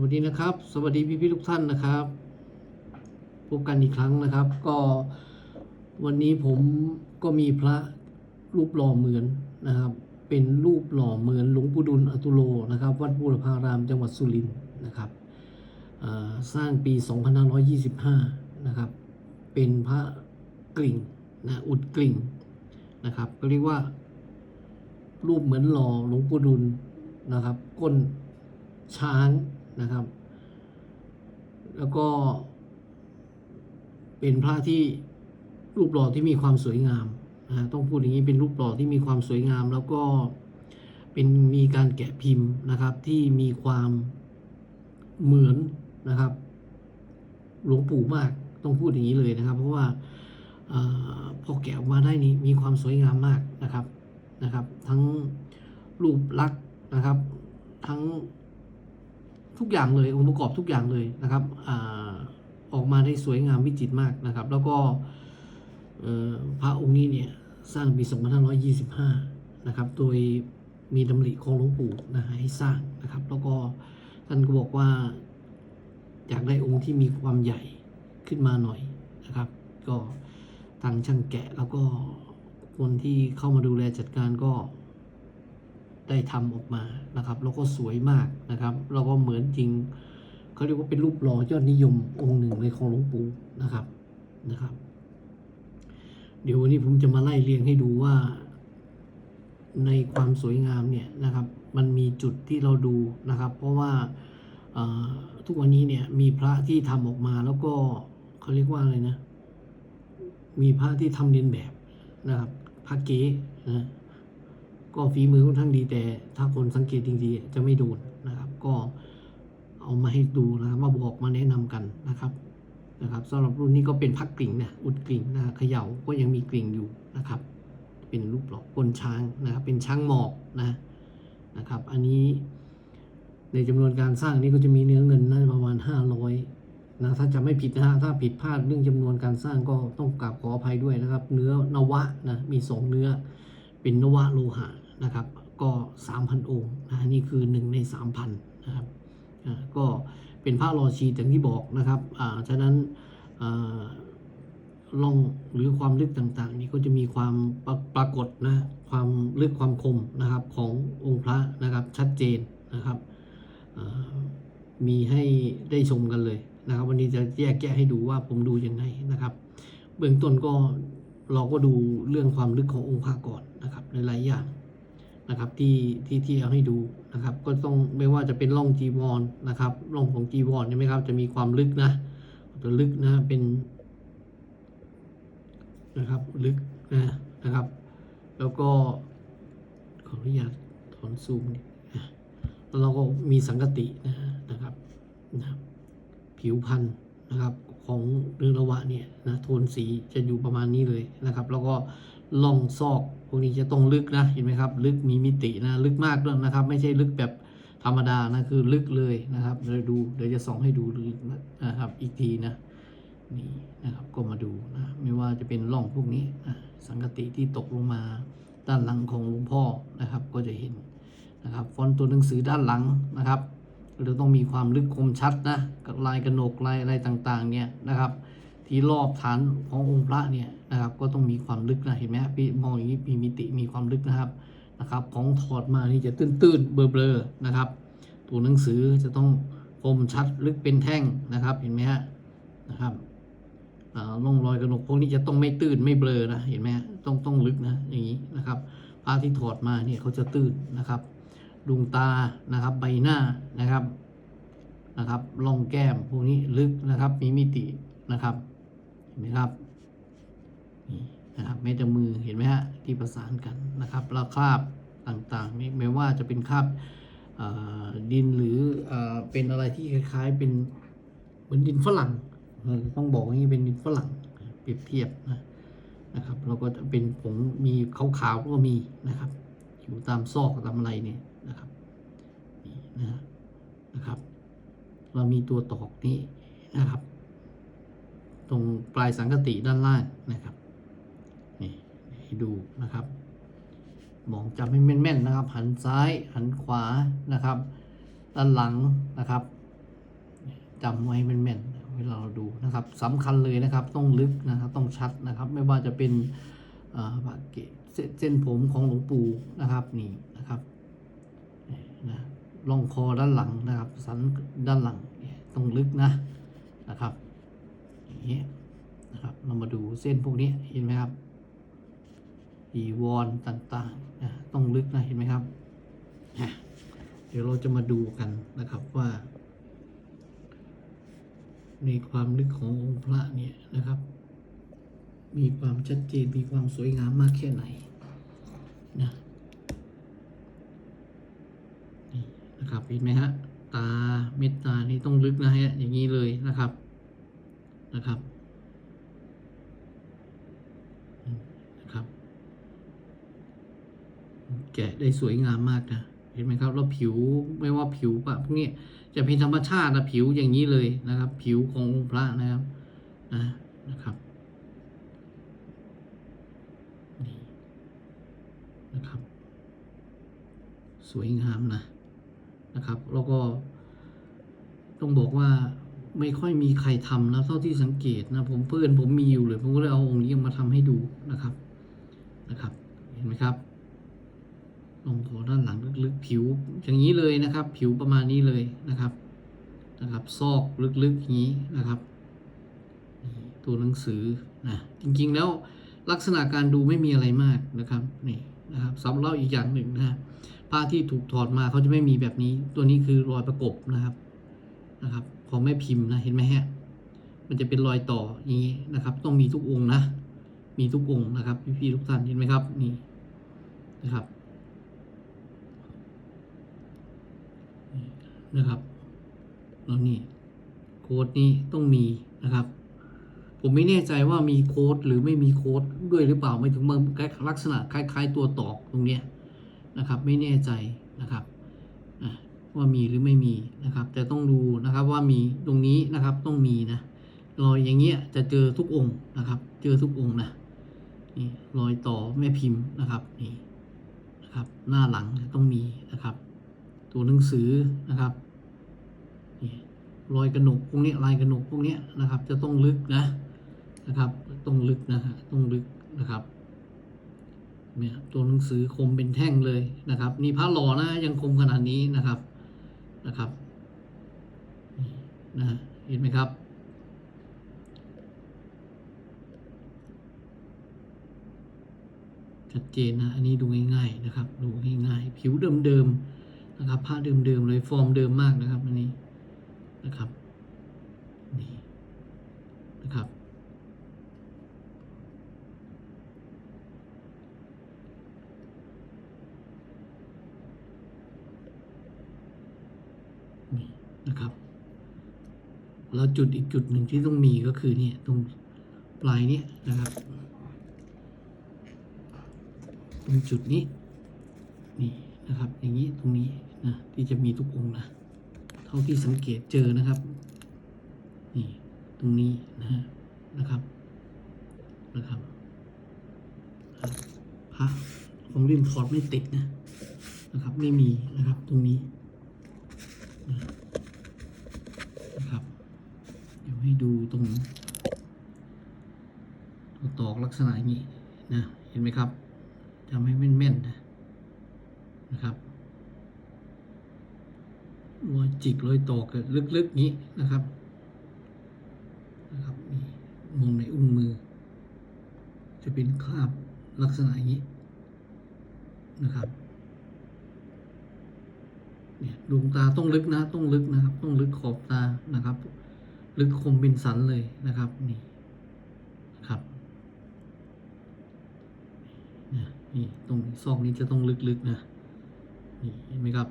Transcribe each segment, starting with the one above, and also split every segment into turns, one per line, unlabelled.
วัสดีนะครับ สวัสดีพี่พี่ทุกท่านนะครับพบกันอีกครั้งนะครับ ก็วันนี้ผมก็มีพระรูปหล่อเหมือนนะครับ เป็นรูปหล่อเหมือนหลวงปู่ดุลอตุโลนะครับ วัดบูรพารามจังหวัดสุรินทร์นะครับอ่าสร้างปี 2525 นะครับ เป็นพระกริ่งนะอุดกริ่งนะครับก็เรียกว่า รูปเหมือนหล่อหลวงปู่ดุลนะครับ ก้นช้าง นะครับ แล้วก็ เป็นพระที่รูปหล่อที่มีความสวยงามนะฮะต้องพูดอย่างนี้เป็นรูปหล่อที่มีความสวยงาม แล้วก็เป็นมีการแกะพิมพ์นะครับ ที่มีความเหมือนนะครับ หลวงปู่มากต้องพูดอย่างนี้เลยนะครับ เพราะว่าอพอแกะออกมาได้นี้มีความสวยงามมากนะครับนะครับ ทั้งรูปลักษณ์นะครับ ทั้ง ทุกอย่างเลยองค์ประกอบทุกอย่างเลยนะครับอออกมาได้สวยงามวิจิตรมากนะครับ แล้วก็พระองค์นี้เนี่ยสร้างปี 2525 นะครับ โดยมีดำริของหลวงปู่นะฮะให้สร้างนะครับ แล้วก็ท่านก็บอกว่าอยากได้องค์ที่มีความใหญ่ขึ้นมาหน่อยนะครับ ก็ทางช่างแกะแล้วก็คนที่เข้ามาดูแลจัดการก็ ได้ทำออกมานะครับ แล้วก็สวยมากนะครับแล้วก็เหมือนจริงเขาเรียกว่าเป็นรูปหล่อยอดนิยมองค์หนึ่งในของหลวงปู่นะครับนะครับ เดี๋ยววันนี้ผมจะมาไล่เรียงให้ดูว่า ในความสวยงามเนี่ยนะครับ มันมีจุดที่เราดูนะครับ เพราะว่าทุกวันนี้เนี่ยมีพระที่ทำออกมาแล้วก็เขาเรียกว่าอะไรนะ มีพระที่ทำเลียนแบบนะครับพระเก๊นะ ก็ฝีมือค่อนข้างดีแต่ถ้าคนสังเกตจริงๆจะไม่โดนนะครับ ก็เอามาให้ดูนะครับมาบอกมาแนะนำกันนะครับนะครับสำหรับรุ่นนี้ก็เป็นพักกลิ่งนะอุดกลิ่งนะเขย่าก็ยังมีกลิ่งอยู่นะครับ เป็นรูปหล่อกลช้างนะครับ เป็นช้างหมอบนะนะครับ อันนี้ในจำนวนการสร้างนี้ก็จะมีเนื้อเงินน่าจะประมาณ 500นะถ้าจะไม่ผิดนะฮะถ้าผิดพลาดเรื่องจำนวนการสร้างก็ต้องกราบขออภัยด้วยนะครับ เนื้อนวะนะมีสองเนื้อเป็นนวะโลหะ นะครับ ก็ 3,000 องค์นะนี่คือ 1 ใน 3,000นะครับก็เป็นพระรอชีอย่างที่บอกนะครับอ่าฉะนั้นล่องหรือความลึกต่างๆ นี่ก็จะมีความปราปรากฏนะความลึกความคมนะครับขององค์พระนะครับชัดเจนนะครับมีให้ได้ชมกันเลยนะครับ วันนี้จะแยกแยะให้ดูว่าผมดูยังไงนะครับ เบื้องต้นก็เราก็ดูเรื่องความลึกขององค์พระก่อนนะครับหลายๆอย่าง นะครับที่ที่ที่เอาให้ดูนะครับ ก็ต้องไม่ว่าจะเป็นร่องจีวรนะครับร่องของจีวรใช่ไหมครับ จะมีความลึกนะจะลึกนะเป็นนะครับลึกนะนะครับ แล้วก็ขออนุญาตถอนซูมนิดนะแล้วเราก็มีสังกตินะนะครับนะครับผิวพันธุ์นะครับของเนื้อระวะเนี่ยนะโทนสีจะอยู่ประมาณนี้เลยนะครับ แล้วก็ล่องซอก วกนี้จะต้องลึกนะเห็นไหมครับ ลึกมีมิตินะลึกมากด้วยนะครับ ไม่ใช่ลึกแบบธรรมดานะคือลึกเลยนะครับเดี๋ยวดูเดี๋ยวจะส่องให้ดูลึกนะครับอีกทีนะนี่นะครับก็มาดูนะไม่ว่าจะเป็นร่องพวกนี้นะสังกติที่ตกลงมาด้านหลังของหลวงพ่อนะครับก็จะเห็นนะครับฟอนต์ตัวหนังสือด้านหลังนะครับเราต้องมีความลึกคมชัดนะกับลายกระหนกลายอะไรต่างๆเนี่ยนะครับ ที่รอบฐานขององค์พระเนี่ยนะครับ ก็ต้องมีความลึกนะเห็นไหมพี่มองอย่างนี้มีมิติมีความลึกนะครับนะครับ ของถอดมานี่จะตื้นๆเบลอๆนะครับ ตัวหนังสือจะต้องคมชัดลึกเป็นแท่งนะครับ เห็นไหมฮะนะครับอ่าร่องรอยกระหนกพวกนี้จะต้องไม่ตื้นไม่เบลอนะเห็นไหมฮะต้องต้องลึกนะอย่างนี้นะครับผ้าที่ถอดมาเนี่ยเขาจะตื้นนะครับดวงตานะครับ ใบหน้านะครับนะครับร่องแก้มพวกนี้ลึกนะครับ มีมิตินะครับ เห็นไหมครับนี่นะครับแม้แต่มือเห็นไหมฮะที่ประสานกันนะครับแล้วคราบต่างๆไม่ไม่ว่าจะเป็นคราบดินหรือเอ่อเป็นอะไรที่คล้ายๆเป็นเหมือนดินฝรั่งต้องบอกว่านี่เป็นดินฝรั่งเปรียบเทียบนะนะครับแล้วก็จะเป็นผงมีขาวๆก็มีนะครับ อยู่ตามซอกตามอะไรเนี่ยนะครับนี่นะฮะนะครับ เรามีตัวตอกนี้นะครับ ตรงปลายสังกติด้านล่างนะครับนี่ให้ดูนะครับมองจำให้แม่นๆนะครับ หันซ้ายหันขวานะครับ ด้านหลังนะครับจำไว้แม่นๆเวลาเราดูนะครับสำคัญเลยนะครับ ต้องลึกนะครับ ต้องชัดนะครับ ไม่ว่าจะเป็นเอ่อปากเกเส้นผมของหลวงปู่นะครับนี่นะครับนี่นะล่องคอด้านหลังนะครับ สันด้านหลังต้องลึกนะนะครับ อย่างเงี้ยนะครับเรามาดูเส้นพวกนี้เห็นไหมครับอีวอนต่างๆนะต้องลึกนะเห็นไหมครับอะเดี๋ยวเราจะมาดูกันนะครับว่า ในความลึกขององค์พระเนี่ยนะครับ มีความชัดเจนมีความสวยงามมากแค่ไหนนะนี่นะครับเห็นไหมฮะตาเม็ดตานี่ต้องลึกนะฮะอย่างนี้เลยนะครับ นะครับนะครับแกะได้สวยงามมากนะเห็นไหมครับแล้วผิวไม่ว่าผิวปะพวกนี้จะเป็นธรรมชาตินะผิวอย่างนี้เลยนะครับ ผิวขององค์พระนะครับนะนะครับนี่นะครับ สวยงามนะนะครับ แล้วก็ต้องบอกว่า ไม่ค่อยมีใครทำนะเท่าที่สังเกตนะผมเพื่อนผมมีอยู่เลยผมก็เลยเอาองค์นี้มาทำให้ดูนะครับนะครับ เห็นไหมครับลงคอด้านหลังลึกๆผิว อย่างนี้เลยนะครับ ผิวประมาณนี้เลยนะครับนะครับ ซอกลึกๆอย่างนี้นะครับตัวหนังสือนะจริงๆแล้วลักษณะการดูไม่มีอะไรมากนะครับนี่นะครับสำเล่าอีกอย่างหนึ่งนะผ้าที่ถูกถอดมาเขาจะไม่มีแบบนี้ ตัวนี้คือรอยประกบนะครับนะครับ ของแม่พิมพ์นะเห็นไหมฮะมันจะเป็นรอยต่ออย่างนี้นะครับ ต้องมีทุกองค์นะ มีทุกองค์นะครับ พี่ๆทุกท่านเห็นไหมครับนี่นะครับนะครับแล้วนี่โค้ดนี้ต้องมีนะครับ ผมไม่แน่ใจว่ามีโค้ดหรือไม่มีโค้ดด้วยหรือเปล่าไม่ถึงมันลักษณะคล้าย ๆ ตัวตอกตรงเนี้ยนะครับ ไม่แน่ใจนะครับ ว่ามีหรือไม่มีนะครับ แต่ต้องดูนะครับว่ามีตรงนี้นะครับต้องมีนะรอยอย่างเงี้ยจะเจอทุกองค์นะครับ เจอทุกองค์นะนี่รอยต่อแม่พิมพ์นะครับนี่นะครับหน้าหลังต้องมีนะครับ ตัวหนังสือนะครับนี่รอยกระหนกพวกนี้ลายกระหนกพวกนี้นะครับ จะต้องลึกนะนะครับ ต้องลึกนะฮะต้องลึกนะครับเนี่ยตัวหนังสือคมเป็นแท่งเลยนะครับ นี่พระหล่อนะยังคมขนาดนี้นะครับ นะครับนะเห็นไหมครับ ชัดเจนนะ อันนี้ดูง่ายๆนะครับ ดูง่ายๆ ผิวเดิมๆนะครับผ้าเดิมๆเลยฟอร์มเดิมมากนะครับอันนี้นะครับนี่นะครับ นะครับ แล้วจุดอีกจุดหนึ่งที่ต้องมีก็คือเนี่ยตรงปลายเนี้ยนะครับ ตรงจุดนี้นี่นะครับ อย่างนี้ตรงนี้นะที่จะมีทุกองค์นะเท่าที่สังเกตเจอนะครับนี่ตรงนี้นะนะครับนะครับอะพระของริมฟอร์ดไม่ติดนะนะครับ ไม่มีนะครับตรงนี้นะนะครับ เดี๋ยว ให้ดูตรงตัวตอกลักษณะอย่างนี้นะเห็นไหมครับทำให้แม่นๆนะนะครับรอยจิกรอยตอกกันลึกๆนี้นะครับนะครับนี่มองในอุ้งมือ จะเป็นคราบลักษณะอย่างนี้นะครับเนี่ยดวงตาต้องลึกนะ ต้องลึกนะครับ ต้องลึกขอบตานะครับ ลึกคมเป็นสันเลยนะครับนี่นะครับนะนี่ตรงซอกนี้จะต้องลึกๆนะนี่เห็นไหมครับ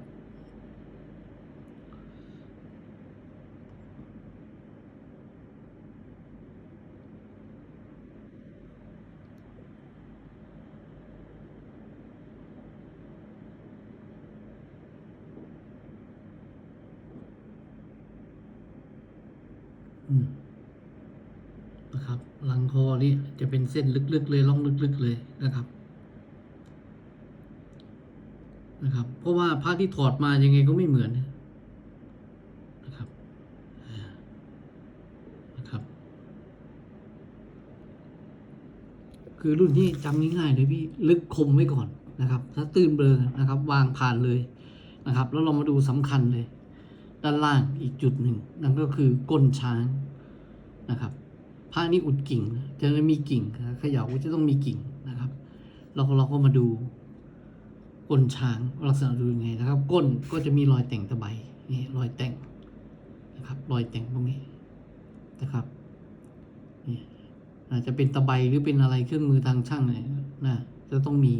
นะครับ หลังคอนี่จะเป็นเส้นลึกๆเลยล่องลึกๆเลยนะครับ นะครับ เพราะว่าผ้าที่ถอดมายังไงก็ไม่เหมือนนะครับนะครับ คือรุ่นนี้จำง่ายๆเลยพี่ลึกคมไว้ก่อนนะครับ ถ้าตื่นเบลอนะครับ วางผ่านเลยนะครับ แล้วเรามาดูสำคัญเลย ด้านล่างอีกจุดหนึ่ง นั่นก็คือก้นช้างนะครับผ้านี้อุดกิ่งนะจะมีกิ่งเขย่าก็จะต้องมีกิ่งนะครับเราก็เราก็มาดูก้นช้างลักษณะดูยังไงนะครับ ก้นก็จะมีรอยแต่งตะไบนี่รอยแต่งนะครับ รอยแต่งตรงนี้นะครับนี่อาจจะเป็นตะไบหรือเป็นอะไรเครื่องมือทางช่างเนี่ยนะจะต้องมี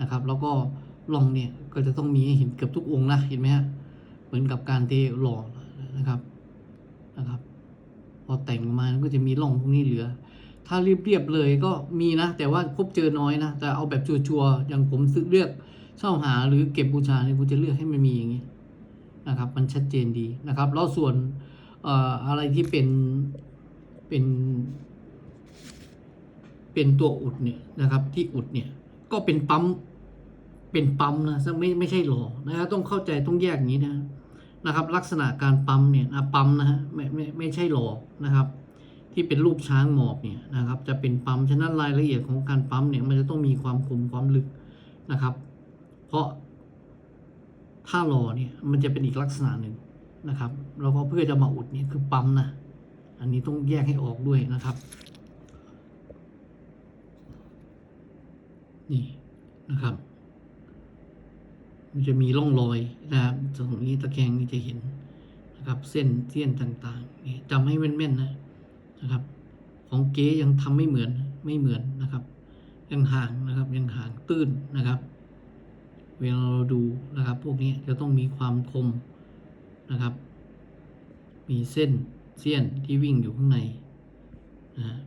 นะครับ แล้วก็ลองเนี่ยก็จะต้องมีให้เห็นเกือบทุกองค์นะเห็นไหมฮะ เหมือนกับการเทหล่อนะครับนะครับ พอแต่งมาก็จะมีร่องพวกนี้เหลือ ถ้าเรียบๆเลยก็มีนะ แต่ว่าพบเจอน้อยนะแต่เอาแบบชัวร์ๆอย่างผมซื้อเลือกเช่าหาหรือเก็บบูชาเนี่ยผมจะเลือกให้มันมีอย่างนี้นะครับ มันชัดเจนดีนะครับแล้วส่วนเอ่ออะไรที่เป็นเป็นเป็นตัวอุดเนี่ยนะครับที่อุดเนี่ยก็เป็นปั๊มเป็นปั๊มนะไม่ไม่ใช่หล่อนะครับต้องเข้าใจต้องแยกอย่างนี้นะ นะครับ ลักษณะการปั๊มเนี่ยนะปั๊มนะฮะไม่ไม่ไม่ใช่หล่อนะครับ ที่เป็นรูปช้างหมอบเนี่ยนะครับ จะเป็นปั๊มฉะนั้นรายละเอียดของการปั๊มเนี่ยมันจะต้องมีความคมความลึกนะครับ เพราะถ้าหล่อเนี่ยมันจะเป็นอีกลักษณะหนึ่งนะครับแล้วก็เพื่อจะมาอุดเนี่ยคือปั๊มนะอันนี้ต้องแยกให้ออกด้วยนะครับนี่นะครับ มันจะมีร่องรอยนะครับตรงนี้ตะแกรงนี่จะเห็นนะครับ เส้นเส้นต่างๆนี่จำให้แม่นๆนะนะครับ ของเก๊ยังทำไม่เหมือนไม่เหมือนนะครับ ยังห่างนะครับยังห่างตื้นนะครับ เวลาเราดูนะครับ พวกนี้จะต้องมีความคมนะครับ มีเส้นเสี้ยนที่วิ่งอยู่ข้างในนะฮะ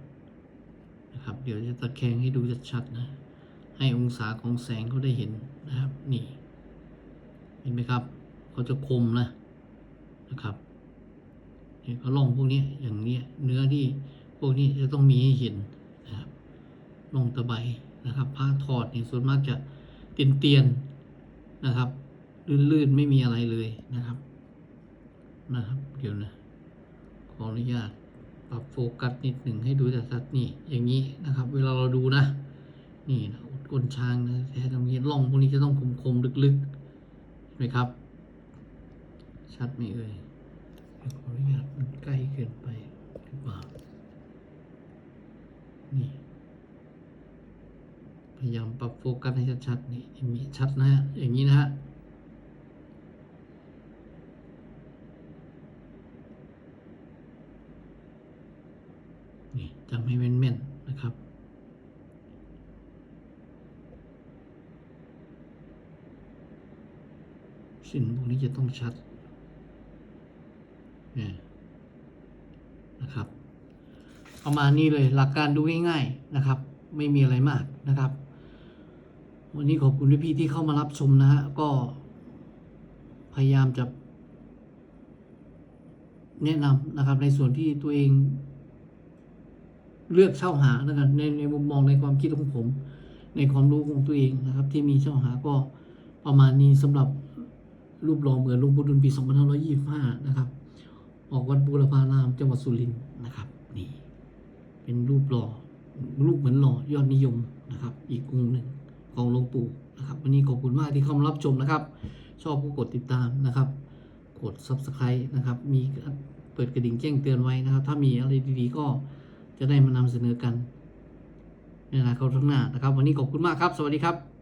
นะครับ เดี๋ยวจะตะแคงให้ดูชัดๆนะ ให้องศาของแสงเขาได้เห็นนะครับ นี่ เห็นไหมครับเขาจะคมนะนะครับเนี่ยเขาล่องพวกนี้อย่างเนี้ยเนื้อที่พวกนี้จะต้องมีให้เห็นนะครับล่องตะไบนะครับผ้าถอดเนี่ยส่วนมากจะเตียนเตียนนะครับ ลื่นๆไม่มีอะไรเลยนะครับนะครับ เดี๋ยวนะ ขออนุญาตปรับโฟกัสนิดหนึ่งให้ดูชัดๆนี่ อย่างนี้นะครับ เวลาเราดูนะ นี่นะก้นช้างนะแท้ตรงนี้ร่องพวกนี้จะต้องคมๆลึกๆ เห็นไหมครับ ชัดไหมเอ่ยขออนุญาตมันใกล้เกินไปหรือเปล่านี่ พยายามปรับโฟกัสให้ชัดๆนี่มีชัดนะฮะอย่างนี้นะฮะนี่จำให้แม่นๆนะครับ สิ่งพวกนี้จะต้องชัดเนี่ยนะครับ ประมาณนี้เลยหลักการดูง่ายๆนะครับ ไม่มีอะไรมากนะครับ วันนี้ขอบคุณพี่ๆที่เข้ามารับชมนะฮะก็พยายามจะแนะนำนะครับในส่วนที่ตัวเองเลือกเช่าหานะครับในในมุมมองในความคิดของผม ในความรู้ของตัวเองนะครับ ที่มีเช่าหาก็ประมาณนี้สำหรับ รูปหล่อเหมือนหลวงปู่ดุลปี 2525 นะครับ ออกวัดบูรพารามจังหวัดสุรินทร์นะครับ นี่ เป็นรูปหล่อ รูปเหมือนหล่อยอดนิยมนะครับ อีกองค์หนึ่งของหลวงปู่นะครับ วันนี้ขอบคุณมากที่เข้ามารับชมนะครับ ชอบก็กดติดตามนะครับ กด subscribe นะครับ มีเปิดกระดิ่งแจ้งเตือนไว้นะครับ ถ้ามีอะไรดีๆก็จะได้มานำเสนอกันในอนาคตข้างหน้านะครับ วันนี้ขอบคุณมากครับ สวัสดีครับ